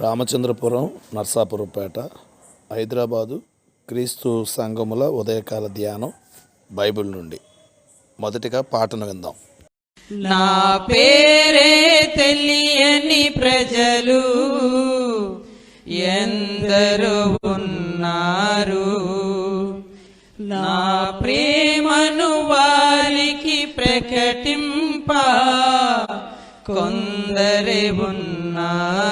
రామచంద్రపురం నర్సాపురంపేట హైదరాబాదు క్రీస్తు సంఘముల ఉదయకాల ధ్యానం బైబిల్ నుండి. మొదటిగా పాటను విందాం. నా పేరే తెలియని ప్రజలు ఎందరో ఉన్నారు. నా ప్రేమను వారికి ప్రకటింప కొందరే ఉన్నారు.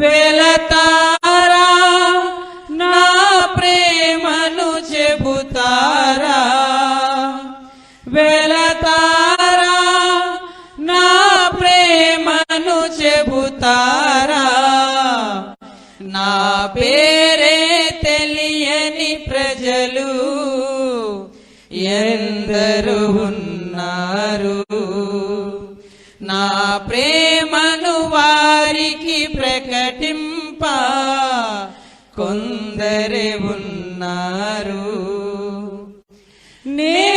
వెళతారా నా ప్రేమను చెబుతారా? వెళతారా నా ప్రేమను చెబుతారా? నా పేరే తెలియని ప్రజలు ఎందరు ఉన్నారు. నా ప్రేమను ఉన్నారు నేను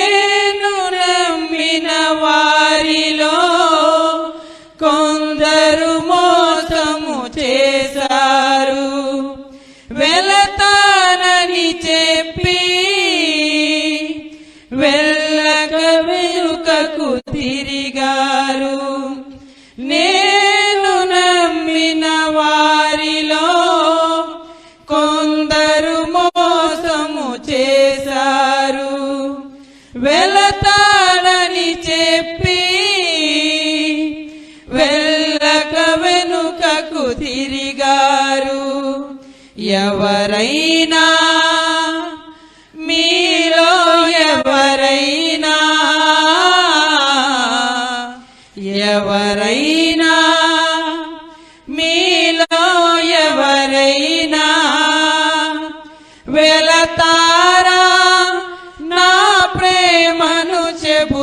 చెప్పి వెళ్ళక వెనుకకు తిరిగారు ఎవరైనా మీలో ఎవరైనా ఎవరైనా మీలో ఎవరైనా వెళతా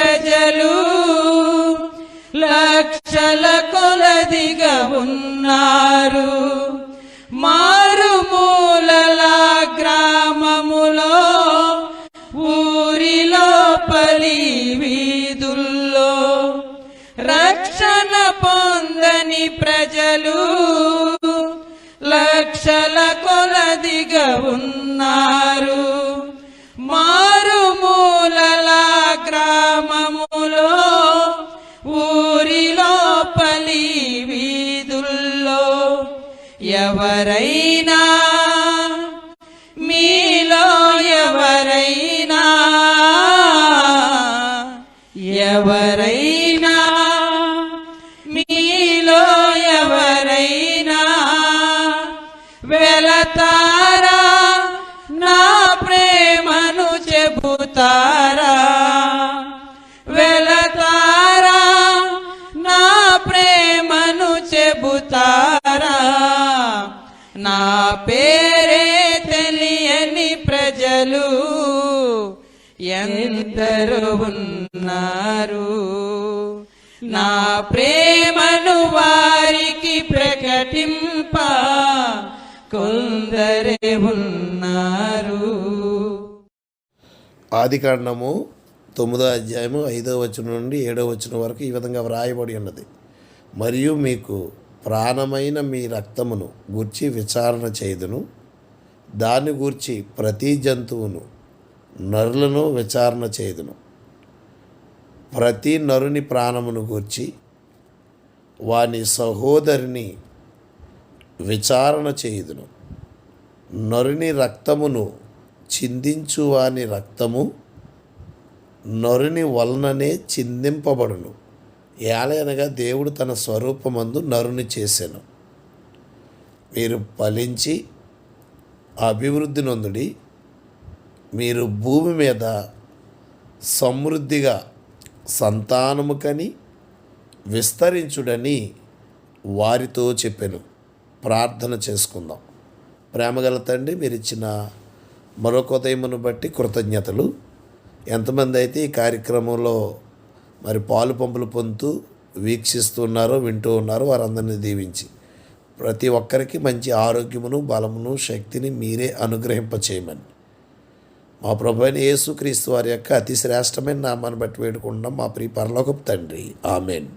ప్రజలు లక్షల కొలదిగా ఉన్నారు. మారుమూలల గ్రామములో ఊరిలో పలి వీధుల్లో రక్షణ పొందని ప్రజలు లక్షల కొలదిగా ఉన్నారు. ఎవరైనా మీలో ఎవరైనా వెళతారా? నా ప్రేమను చెబుతారా? వెళతారా? నా ప్రేమను చెబుతారా? నా పేరే తెలియని ప్రజలు ఎందరు ఉన్నారు నా ప్రేమను వారికి ప్రకటింప కొందరే ఉన్నారు. ఆదికాండము తొమ్మిదో అధ్యాయము ఐదో వచనం నుండి ఏడో వచనం వరకు ఈ విధంగా వ్రాయబడి ఉన్నది. మరియు మీకు ప్రాణమైన మీ రక్తమును గుర్చి విచారణ చేయుదును. దాని గూర్చి ప్రతి జంతువును నరులను విచారణ చేయుదును. ప్రతి నరుని ప్రాణమును గూర్చి వాని సహోదరిని విచారణ చేయుదును. నరుని రక్తమును చిందించు వాని రక్తము నరుని వలననే చిందింపబడును. ఏలయనగా దేవుడు తన స్వరూపమందు నరుని చేసెను. మీరు ఫలించి అభివృద్ధి నొందుడి మీరు భూమి మీద సమృద్ధిగా సంతానము కని విస్తరించుడని వారితో చెప్పాను. ప్రార్థన చేసుకుందాం. ప్రేమగల తండ్రి మీరు ఇచ్చిన మరొక ఉదయమును బట్టి కృతజ్ఞతలు. ఎంతమంది అయితే ఈ కార్యక్రమంలో మరి పాలు పంపులు పొందుతూ వీక్షిస్తున్నారో వింటూ ఉన్నారో వారందరినీ దీవించి ప్రతి ఒక్కరికి మంచి ఆరోగ్యమును బలమును శక్తిని మీరే అనుగ్రహింపచేయమని. మా ప్రభు అయిన యేసుక్రీస్తు వారి యొక్క అతి శ్రేష్టమైన నామాన్ని బట్టి వేడుకుంటున్నాం. మా ప్రియ పరలోకపు తండ్రి. ఆమెన్.